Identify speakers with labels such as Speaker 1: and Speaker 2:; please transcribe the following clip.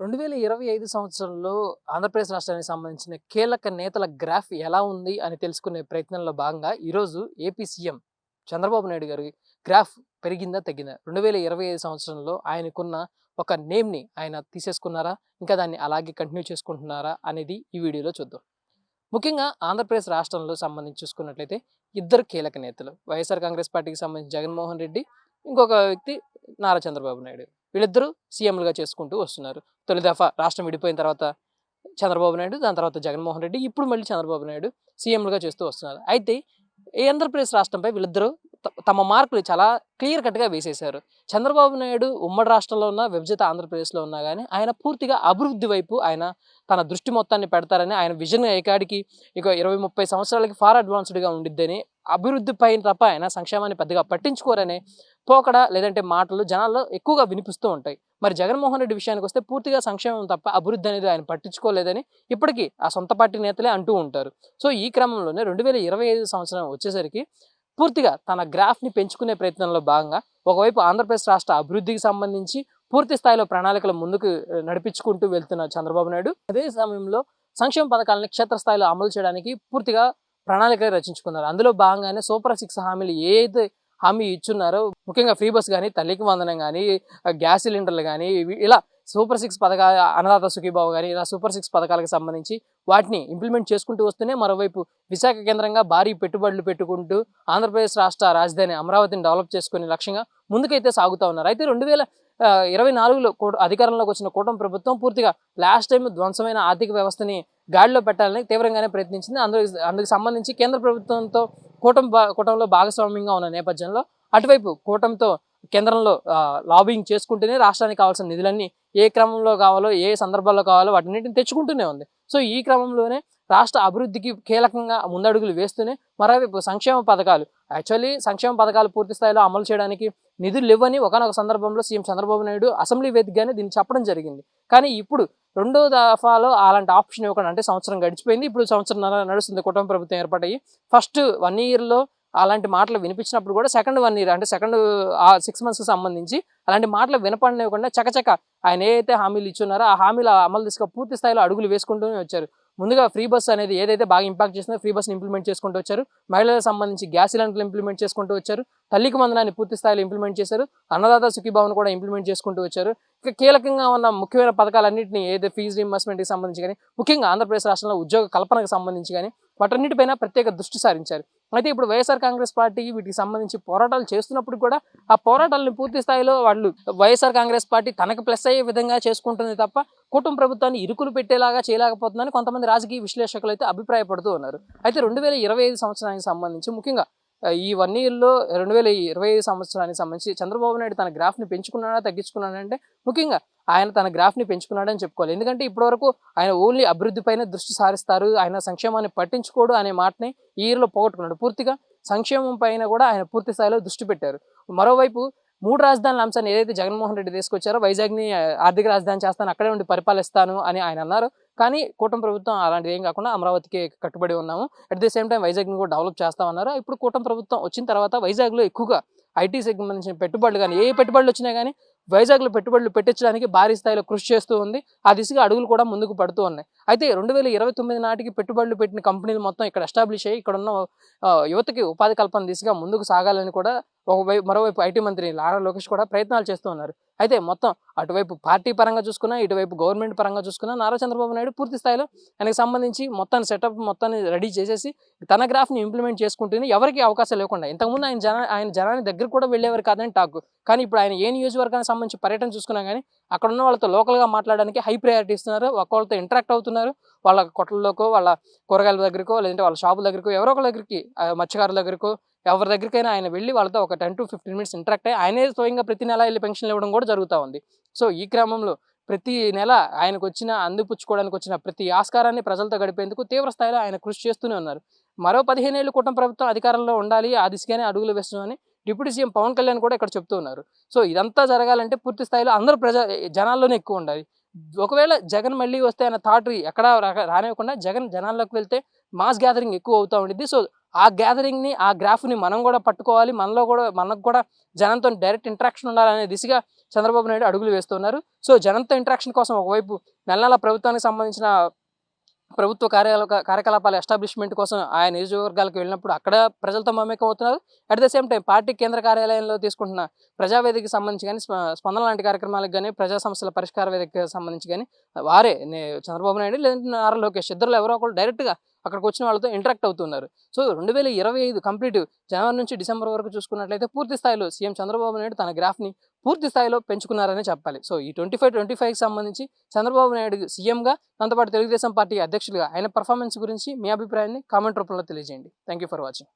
Speaker 1: రెండు వేల ఇరవై ఐదు సంవత్సరంలో ఆంధ్రప్రదేశ్ రాష్ట్రానికి సంబంధించిన కీలక నేతల గ్రాఫ్ ఎలా ఉంది అని తెలుసుకునే ప్రయత్నంలో భాగంగా ఈరోజు ఏపీ సీఎం చంద్రబాబు నాయుడు గారి గ్రాఫ్ పెరిగిందా తగ్గిందా? రెండు వేల ఇరవై ఐదు సంవత్సరంలో ఆయనకున్న ఒక నేమ్ని ఆయన తీసేసుకున్నారా? ఇంకా దాన్ని అలాగే కంటిన్యూ చేసుకుంటున్నారా అనేది ఈ వీడియోలో చూద్దాం. ముఖ్యంగా ఆంధ్రప్రదేశ్ రాష్ట్రంలో సంబంధించి చూసుకున్నట్లయితే ఇద్దరు కీలక నేతలు. వైఎస్ఆర్ కాంగ్రెస్ పార్టీకి సంబంధించి జగన్మోహన్ రెడ్డి ఇంకొక వ్యక్తి నారా చంద్రబాబు నాయుడు. వీళ్ళిద్దరూ సీఎంలుగా చేసుకుంటూ వస్తున్నారు. తొలి దఫా రాష్ట్రం విడిపోయిన తర్వాత చంద్రబాబు నాయుడు దాని తర్వాత జగన్మోహన్ రెడ్డి ఇప్పుడు మళ్ళీ చంద్రబాబు నాయుడు సీఎంలుగా చేస్తూ వస్తున్నారు. అయితే ఈ ఆంధ్రప్రదేశ్ రాష్ట్రంపై వీళ్ళిద్దరూ త- తమ మార్కులు చాలా క్లియర్ కట్గా వేసేశారు. చంద్రబాబు నాయుడు ఉమ్మడి రాష్ట్రంలో ఉన్న విభజిత ఆంధ్రప్రదేశ్లో ఉన్నా కానీ ఆయన పూర్తిగా అభివృద్ధి వైపు ఆయన తన దృష్టి మొత్తాన్ని పెడతారని ఆయన విజన్ ఏకాడికి ఇక ఇరవై ముప్పై సంవత్సరాలకి ఫార్ అడ్వాన్స్డ్గా ఉండిద్దని అభివృద్ధి పైన తప్ప ఆయన సంక్షేమాన్ని పెద్దగా పట్టించుకోరనే పోకడ లేదంటే మాటలు జనాల్లో ఎక్కువగా వినిపిస్తూ ఉంటాయి. మరి జగన్మోహన్ రెడ్డి విషయానికి వస్తే పూర్తిగా సంక్షేమం తప్ప అభివృద్ధి అనేది ఆయన పట్టించుకోలేదని ఇప్పటికీ ఆ సొంత పార్టీ నేతలే అంటూ ఉంటారు. సో ఈ క్రమంలోనే రెండు వేల ఇరవై ఐదు సంవత్సరం వచ్చేసరికి పూర్తిగా తన గ్రాఫ్ని పెంచుకునే ప్రయత్నంలో భాగంగా ఒకవైపు ఆంధ్రప్రదేశ్ రాష్ట్ర అభివృద్ధికి సంబంధించి పూర్తి స్థాయిలో ప్రణాళికలు ముందుకు నడిపించుకుంటూ వెళ్తున్న చంద్రబాబు నాయుడు అదే సమయంలో సంక్షేమ పథకాలను క్షేత్రస్థాయిలో అమలు చేయడానికి పూర్తిగా ప్రణాళిక రచించుకున్నారు. అందులో భాగంగానే సూపర్ సిక్స్ హామీలు ఏదైతే హామీ ఇచ్చున్నారు. ముఖ్యంగా ఫ్రీ బస్ కానీ తల్లికి వందనం కానీ గ్యాస్ సిలిండర్లు కానీ ఇవి- ఇలా సూపర్ సిక్స్ పథకాలు అన్నదాత సుఖీబాబు కానీ ఇలా సూపర్ సిక్స్ పథకాలకు సంబంధించి వాటిని ఇంప్లిమెంట్ చేసుకుంటూ వస్తూనే మరోవైపు విశాఖ కేంద్రంగా భారీ పెట్టుబడులు పెట్టుకుంటూ ఆంధ్రప్రదేశ్ రాష్ట్ర రాజధాని అమరావతిని డెవలప్ చేసుకునే లక్ష్యంగా ముందుకైతే సాగుతూ ఉన్నారు. అయితే రెండు వేల ఇరవై నాలుగులో కూ- అధికారంలోకి వచ్చిన కూటమి ప్రభుత్వం పూర్తిగా లాస్ట్ టైం ధ్వంసమైన ఆర్థిక వ్యవస్థని గాడిలో పెట్టాలని తీవ్రంగానే ప్రయత్నించింది. అందుకు అందుకు సంబంధించి కేంద్ర ప్రభుత్వంతో కూటమి భా- కూటమిలో భాగస్వామ్యంగా ఉన్న నేపథ్యంలో అటువైపు కూటమితో కేంద్రంలో లాబింగ్ చేసుకుంటూనే రాష్ట్రానికి కావాల్సిన నిధులన్నీ ఏ క్రమంలో కావాలో ఏ సందర్భాల్లో కావాలో వాటిన్నిటిని తెచ్చుకుంటూనే ఉంది. సో ఈ క్రమంలోనే రాష్ట్ర అభివృద్ధికి కీలకంగా ముందడుగులు వేస్తూనే మరోవైపు సంక్షేమ పథకాలు. యాక్చువల్లీ సంక్షేమ పథకాలు పూర్తి స్థాయిలో అమలు చేయడానికి నిధులు లేవని ఒకనొక సందర్భంలో సీఎం చంద్రబాబు నాయుడు అసెంబ్లీ వేదికగానే దీన్ని చెప్పడం జరిగింది. కానీ ఇప్పుడు రెండో దఫాలో అలాంటి ఆప్షన్ ఇవ్వకుండా అంటే సంవత్సరం గడిచిపోయింది. ఇప్పుడు సంవత్సరం నడుస్తుంది. కుటుంబ ప్రభుత్వం ఏర్పాటయ్యి ఫస్ట్ వన్ ఇయర్లో అలాంటి మాటలు వినిపించినప్పుడు కూడా సెకండ్ వన్ ఇయర్ అంటే సెకండ్ ఆ సిక్స్ మంత్స్కి సంబంధించి అలాంటి మాటలు వినపడనివ్వకుండా చకచక ఆయన అయితే హామీలు ఇచ్చున్నారో ఆ హామీల అమలు తీసుకు పూర్తి స్థాయిలో అడుగులు వేసుకుంటూనే వచ్చారు. ముందుగా ఫ్రీ బస్ అనేది ఏదైతే బాగా ఇంపాక్ట్ చేసిందో ఫ్రీ బస్ని ఇంప్లిమెంట్ చేసుకుంటూ వచ్చారు. మహిళలకు సంబంధించి గ్యాస్ సిలిండర్లు ఇంప్లిమెంట్ చేసుకుంటూ వచ్చారు. తల్లికి వందనాన్ని పూర్తి స్థాయిలో ఇంప్లిమెంట్ చేశారు. అన్నదాత సుఖీభావన్ కూడా ఇంప్లిమెంట్ చేసుకుంటూ వచ్చారు. ఇక కీలకంగా ఉన్న ముఖ్యమైన పథకాలన్నింటినీ ఏదైతే ఫీజు రీంబర్స్మెంట్కి సంబంధించి కానీ ముఖ్యంగా ఆంధ్రప్రదేశ్ రాష్ట్రంలో ఉద్యోగ కల్పనకు సంబంధించి కానీ వాటన్నిటిపైన ప్రత్యేక దృష్టి సారించారు. అయితే ఇప్పుడు వైఎస్ఆర్ కాంగ్రెస్ పార్టీ వీటికి సంబంధించి పోరాటాలు చేస్తున్నప్పుడు కూడా ఆ పోరాటాలను పూర్తి స్థాయిలో వాళ్ళు వైఎస్ఆర్ కాంగ్రెస్ పార్టీ తనకు ప్లస్ అయ్యే విధంగా చేసుకుంటుంది తప్ప కుటుంబ ప్రభుత్వాన్ని ఇరుకులు పెట్టేలాగా చేయలేకపోతుందని కొంతమంది రాజకీయ విశ్లేషకులు అయితే అభిప్రాయపడుతూ ఉన్నారు. అయితే రెండు వేల ఇరవై ఐదు సంవత్సరానికి సంబంధించి ముఖ్యంగా ఈ వన్ ఇయర్లో రెండు వేల ఇరవై ఐదు సంవత్సరానికి సంబంధించి చంద్రబాబు నాయుడు తన గ్రాఫ్ని పెంచుకున్నాడా తగ్గించుకున్నాడంటే ముఖ్యంగా ఆయన తన గ్రాఫ్ని పెంచుకున్నాడని చెప్పుకోవాలి. ఎందుకంటే ఇప్పటివరకు ఆయన ఓన్లీ అభివృద్ధిపైన దృష్టి సారిస్తారు. ఆయన సంక్షేమాన్ని పట్టించుకోడు అనే మాటని ఈ ఇయర్లో పోగొట్టుకున్నాడు. పూర్తిగా సంక్షేమం పైన కూడా ఆయన పూర్తి స్థాయిలో దృష్టి పెట్టారు. మరోవైపు మూడు రాజధానుల అంశాన్ని ఏదైతే జగన్మోహన్ రెడ్డి తీసుకొచ్చారో వైజాగ్ని ఆర్థిక రాజధాని చేస్తాను అక్కడే ఉండి పరిపాలిస్తాను అని ఆయన అన్నారు. కానీ కూటమి ప్రభుత్వం అలాంటిది ఏం కాకుండా అమరావతికి కట్టుబడి ఉన్నాము. అట్ ది సేమ్ టైం వైజాగ్ని కూడా డెవలప్ చేస్తామన్నారు. ఇప్పుడు కూటమి ప్రభుత్వం వచ్చిన తర్వాత వైజాగ్లో ఎక్కువగా ఐటీ సంబంధించిన పెట్టుబడులు కానీ ఏ పెట్టుబడులు వచ్చినా కానీ వైజాగ్లో పెట్టుబడులు పెట్టించడానికి భారీ స్థాయిలో కృషి చేస్తూ ఉంది. ఆ దిశగా అడుగులు కూడా ముందుకు పడుతూ ఉన్నాయి. అయితే రెండు వేల ఇరవై తొమ్మిది నాటికి పెట్టుబడులు పెట్టిన కంపెనీలు మొత్తం ఇక్కడ ఎస్టాబ్లిష్ అయ్యి ఇక్కడ ఉన్న యువతకి ఉపాధి కల్పన దిశగా ముందుకు సాగాలని కూడా ఒకవైపు మరోవైపు ఐటీ మంత్రి లారా లోకేష్ కూడా ప్రయత్నాలు చేస్తూ ఉన్నారు. అయితే మొత్తం అటువైపు పార్టీ పరంగా చూసుకున్నా ఇటువైపు గవర్నమెంట్ పరంగా చూసుకున్నా నారా చంద్రబాబు నాయుడు పూర్తి స్థాయిలో ఆయనకు సంబంధించి మొత్తాన్ని సెటప్ మొత్తాన్ని రెడీ చేసేసి తన గ్రాఫ్ని ఇంప్లిమెంట్ చేసుకుంటూనే ఎవరికి అవకాశం లేకుండా ఇంతకుముందు ఆయన జన ఆయన జనాన్ని దగ్గర కూడా వెళ్ళేవారు కాదని టాక్. కానీ ఇప్పుడు ఆయన ఏ నియోజకవర్గానికి సంబంధించి పర్యటన చూసుకున్నా కానీ అక్కడ ఉన్న వాళ్ళతో లోకల్గా మాట్లాడడానికి హై ప్రయారిటీ ఇస్తున్నారు. ఒకళ్ళతో ఇంటరాక్ట్ అవుతున్నారు. వాళ్ళ కొట్లలోకో వాళ్ళ కూరగాయల దగ్గరకో లేదంటే వాళ్ళ షాపుల దగ్గరకో ఎవరో ఒకరి దగ్గరికి మత్స్యకారుల దగ్గరకో ఎవరి దగ్గరికైనా ఆయన వెళ్ళి వాళ్ళతో ఒక ten to fifteen minutes interact అయ్యి ఆయనే స్వయంగా ప్రతి నెల వెళ్ళి పెన్షన్లు ఇవ్వడం కూడా జరుగుతూ ఉంది. సో ఈ క్రమంలో ప్రతి నెల ఆయనకు వచ్చిన అందిపుచ్చుకోవడానికి వచ్చిన ప్రతి ఆస్కారాన్ని ప్రజలతో గడిపేందుకు తీవ్ర స్థాయిలో ఆయన కృషి చేస్తూనే ఉన్నారు. మరో పదిహేను ఏళ్ళు కూటమి ప్రభుత్వం అధికారంలో ఉండాలి ఆ దిశగానే అడుగులు వేస్తున్నామని డిప్యూటీ సీఎం పవన్ కళ్యాణ్ కూడా ఇక్కడ చెప్తూ ఉన్నారు. సో ఇదంతా జరగాలంటే పూర్తి స్థాయిలో అందరూ ప్రజా జనాల్లోనే ఎక్కువ ఉండాలి. ఒకవేళ జగన్ మళ్ళీ వస్తే అన్న థాట్ ఎక్కడ రానివ్వకుండా జగన్ జనాల్లోకి వెళ్తే మాస్ గ్యాదరింగ్ ఎక్కువ అవుతూ ఉండిద్ది. సో ఆ గ్యాదరింగ్ని ఆ గ్రాఫ్ని మనం కూడా పట్టుకోవాలి. మనలో కూడా మనకు కూడా జనంతో డైరెక్ట్ ఇంటరాక్షన్ ఉండాలనే దిశగా చంద్రబాబు నాయుడు అడుగులు వేస్తున్నారు. సో జనంతో ఇంటరాక్షన్ కోసం ఒకవైపు నెల నెల ప్రభుత్వానికి సంబంధించిన ప్రభుత్వ కార్యాల కార్యకలాపాల ఎస్టాబ్లిష్మెంట్ కోసం ఆయా నియోజకవర్గాలకు వెళ్ళినప్పుడు అక్కడ ప్రజలతో మమేకం అవుతున్నారు. At the same time party కేంద్ర కార్యాలయంలో తీసుకుంటున్న ప్రజావేదికకి సంబంధించి కానీ స్ప- స్పందన లాంటి కార్యక్రమాలకు కానీ ప్రజా సమస్యల పరిష్కార వేదికకి సంబంధించి కానీ వారే చంద్రబాబు నాయుడు లేదంటే నారా లోకేష్ ఇద్దరు ఎవరో ఒకరు డైరెక్ట్గా అక్కడికి వచ్చిన వాళ్ళతో ఇంటరాక్ట్ అవుతున్నారు. సో రెండు వేల ఇరవై ఐదు కంప్లీట్ జనవరి నుంచి డిసెంబర్ వరకు చూసుకున్నట్లయితే పూర్తి స్థాయిలో సీఎం చంద్రబాబు నాయుడు తన గ్రాఫ్ని పూర్తి స్థాయిలో పెంచుకున్నారనే చెప్పాలి. సో ఈ ట్వంటీ ఫైవ్ ట్వంటీ ఫైవ్కి సంబంధించి చంద్రబాబు నాయుడు సీఎంగా దాంతోపాటు తెలుగుదేశం పార్టీ అధ్యక్షులుగా ఆయన పర్ఫార్మెన్స్ గురించి మీ అభిప్రాయాన్ని కామెంట్ రూపంలో తెలియజేయండి. Thank you for watching